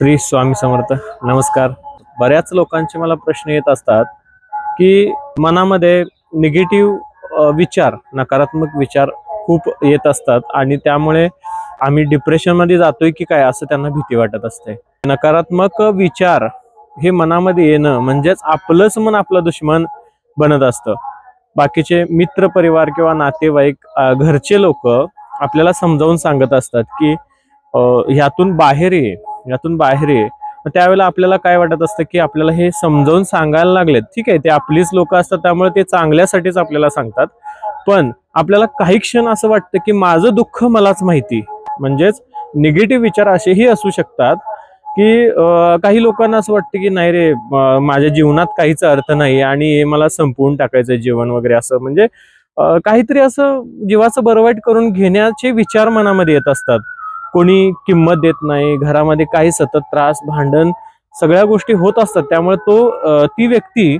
श्री स्वामी समर्थ. नमस्कार. बऱ्याच लोकांचे मला प्रश्न येत असतात की मनामध्ये निगेटिव्ह विचार नकारात्मक विचार खूप येत असतात आणि त्यामुळे आम्ही डिप्रेशनमध्ये जातोय की काय असं त्यांना भीती वाटत असते. नकारात्मक विचार हे मनामध्ये येणं म्हणजेच आपलंच मन आपलं दुश्मन बनत असतं. बाकीचे मित्र परिवार किंवा नातेवाईक घरचे लोक आपल्याला समजावून सांगत असतात की ह्यातून बाहेर ये. यातून बाहेर ये. मग त्यावेळेला आपल्याला काय वाटत असतं की आपल्याला हे समजावून सांगायला लागलेत? ठीक आहे ते आपलीच लोक असतात त्यामुळे ते चांगल्यासाठीच आपल्याला सांगतात. पण आपल्याला काही क्षण असं वाटतं की माझं दुःख मलाच माहिती. म्हणजेच निगेटिव्ह विचार असेही असू शकतात की काही लोकांना असं वाटतं की नाही रे माझ्या जीवनात काहीच अर्थ नाही आणि हे मला संपवून टाकायचं जीवन वगैरे असं. म्हणजे काहीतरी असं जीवाचं बरवाईट करून घेण्याचे विचार मनामध्ये येत असतात. कोणी किंमत देत नाही घरामध्ये काही सतत त्रास भांडण सगळ्या गोष्टी होत असतात. त्यामुळे तो ती व्यक्ती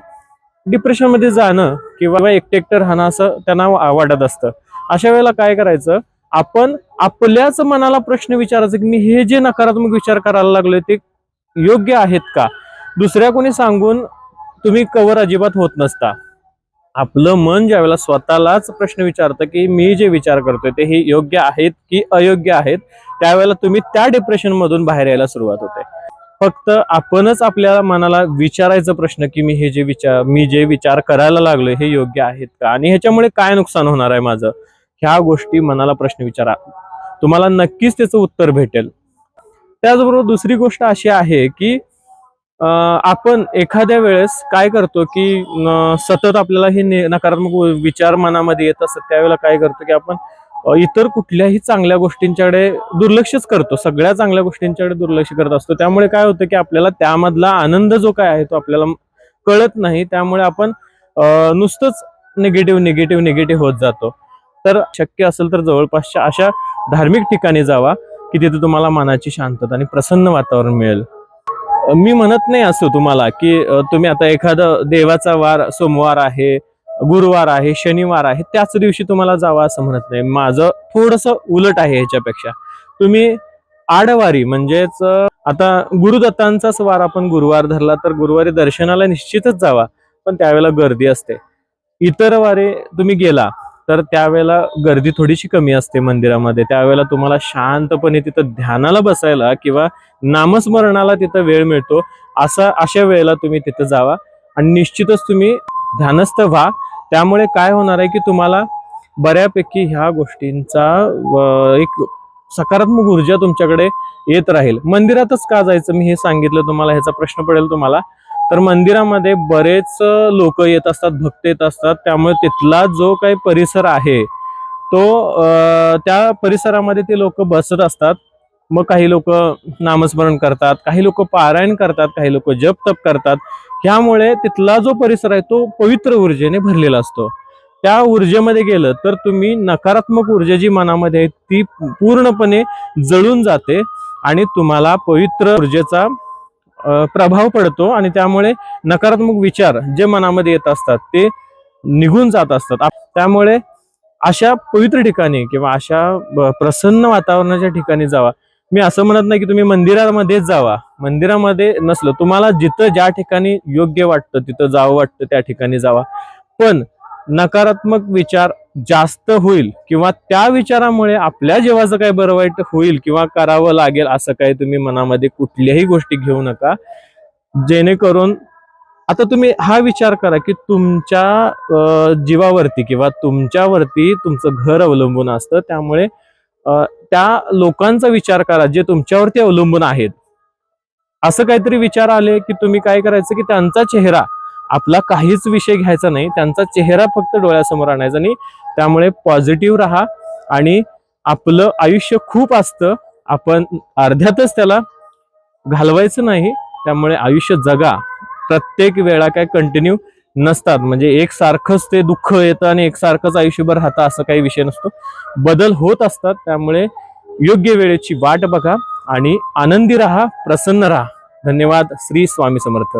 डिप्रेशनमध्ये जाणं किंवा एकटे राहणं असं त्यांना वाटत असतं. अशा वेळेला काय करायचं? आपण आपल्याच मनाला प्रश्न विचारायचा की मी हे जे नकारात्मक विचार करायला लागलोय ते योग्य आहेत का? दुसऱ्या कोणी सांगून तुम्ही कवर अजिबात होत नसता. आपलं मन ज्यावेळेला स्वतःलाच प्रश्न विचारतं की मी जे विचार करतोय ते हे योग्य आहेत की अयोग्य आहेत त्यावेळेला तुम्ही त्या डिप्रेशन मधून बाहेर यायला सुरुवात होते. फक्त आपणच आपल्या मनाला विचारायचं प्रश्न की मी हे जे विचार मी जे विचार करायला लागलोय हे योग्य आहेत का? आणि ह्याच्यामुळे काय नुकसान होणार आहे माझं? ह्या गोष्टी मनाला प्रश्न विचारा. तुम्हाला नक्कीच त्याचं उत्तर भेटेल. त्याचबरोबर दुसरी गोष्ट अशी आहे की आपण एखाद्या वेळेस काय करतो की सतत आपल्याला हे नकारात्मक विचार मनामध्ये येत असतात त्यावेळेला काय करतो की आपण इतर कुठल्याही चांगल्या गोष्टींच्याकडे दुर्लक्षच करतो. सगळ्या चांगल्या गोष्टींच्याकडे दुर्लक्ष करत असतो. त्यामुळे काय होतं की आपल्याला त्यामधला आनंद जो काय आहे तो आपल्याला कळत नाही. त्यामुळे आपण नुसतंच निगेटिव्ह निगेटिव्ह निगेटिव्ह होत जातो. तर शक्य असेल तर जवळपासच्या अशा धार्मिक ठिकाणी जावा की तिथे तुम्हाला मनाची शांतता आणि प्रसन्न वातावरण मिळेल. मी म्हणत नाही असो तुम्हाला की तुम्ही आता एखादा देवाचा वार सोमवार आहे गुरुवार आहे शनिवार आहे त्याच दिवशी तुम्हाला जावा असं म्हणत नाही. माझं थोडस उलट आहे ह्याच्यापेक्षा. तुम्ही आडवारी म्हणजेच आता गुरुदत्तांचाच वार आपण गुरुवार धरला तर गुरुवारी दर्शनाला निश्चितच जावा पण त्यावेळेला गर्दी असते. इतर वारे तुम्ही गेला तर त्यावेळेला गर्दी थोडीशी कमी असते मंदिरामध्ये. त्यावेळेला तुम्हाला शांतपणे तिथं ध्यानाला बसायला किंवा नामस्मरणाला तिथं वेळ मिळतो. असा अशा वेळेला तुम्ही तिथं जावा. आणि निश्चितच तुम्ही ध्यानस्थ व्हा. त्यामुळे काय होणार आहे की तुम्हाला बऱ्यापैकी ह्या गोष्टींचा एक सकारात्मक ऊर्जा तुमच्याकडे येत राहील. मंदिरातच का जायचं? मी हे सांगितलं तुम्हाला ह्याचा प्रश्न पडेल तुम्हाला. तर मंदिरामध्ये बरेच लोक येत असतात भक्त येत असतात. त्यामुळे तिथला जो काही परिसर आहे तो त्या परिसरामध्ये ते लोक बसत असतात. मग काही लोक नामस्मरण करतात काही लोक पारायण करतात काही लोक जप तप करतात. ह्यामुळे तिथला जो परिसर आहे तो पवित्र ऊर्जेने भरलेला असतो. त्या ऊर्जेमध्ये गेलं तर तुम्ही नकारात्मक ऊर्जा जी मनामध्ये आहे ती पूर्णपणे जळून जाते आणि तुम्हाला पवित्र ऊर्जेचा प्रभाव पडतो आणि त्यामुळे नकारात्मक विचार जे मनामध्ये येत असतात ते निघून जात असतात. आप- त्यामुळे अशा पवित्र ठिकाणी किंवा अशा प्रसन्न वातावरणाच्या ठिकाणी जावा. मी असं म्हणत नाही की तुम्ही मंदिरामध्येच जावा. मंदिरामध्ये नसलं तुम्हाला जिथं ज्या ठिकाणी योग्य वाटतं तिथं जावं वाटतं त्या ठिकाणी जावा. पण नकारात्मक विचार जास्त होईल किंवा त्या विचारामुळे आपल्या जीवाचं काय बरं वाईट होईल किंवा करावं लागेल असं काही तुम्ही मनामध्ये कुठल्याही गोष्टी घेऊ नका. जेणेकरून आता तुम्ही हा विचार करा की तुमच्या जीवावरती किंवा तुमच्यावरती तुमचं घर अवलंबून असतं. त्यामुळे त्या लोकांचा विचार करा जे तुमच्यावरती अवलंबून आहेत. असं काहीतरी विचार आले की तुम्ही काय करायचं की त्यांचा चेहरा आपला काहीच विषय घ्यायचा नाही त्यांचा चेहरा फक्त डोळ्यासमोर आणायचा नाही त्यामुळे पॉझिटिव्ह राहा आणि आपलं आयुष्य खूप असतं. आपण अर्ध्यातच त्याला घालवायचं नाही त्यामुळे आयुष्य जगा. प्रत्येक वेळा काय कंटिन्यू नसतात. म्हणजे एकसारखंच ते दुःख येतं आणि एकसारखंच आयुष्यभर राहतं असं काही विषय नसतो. बदल होत असतात त्यामुळे योग्य वेळेची वाट बघा आणि आनंदी राहा प्रसन्न राहा. धन्यवाद. श्री स्वामी समर्थ.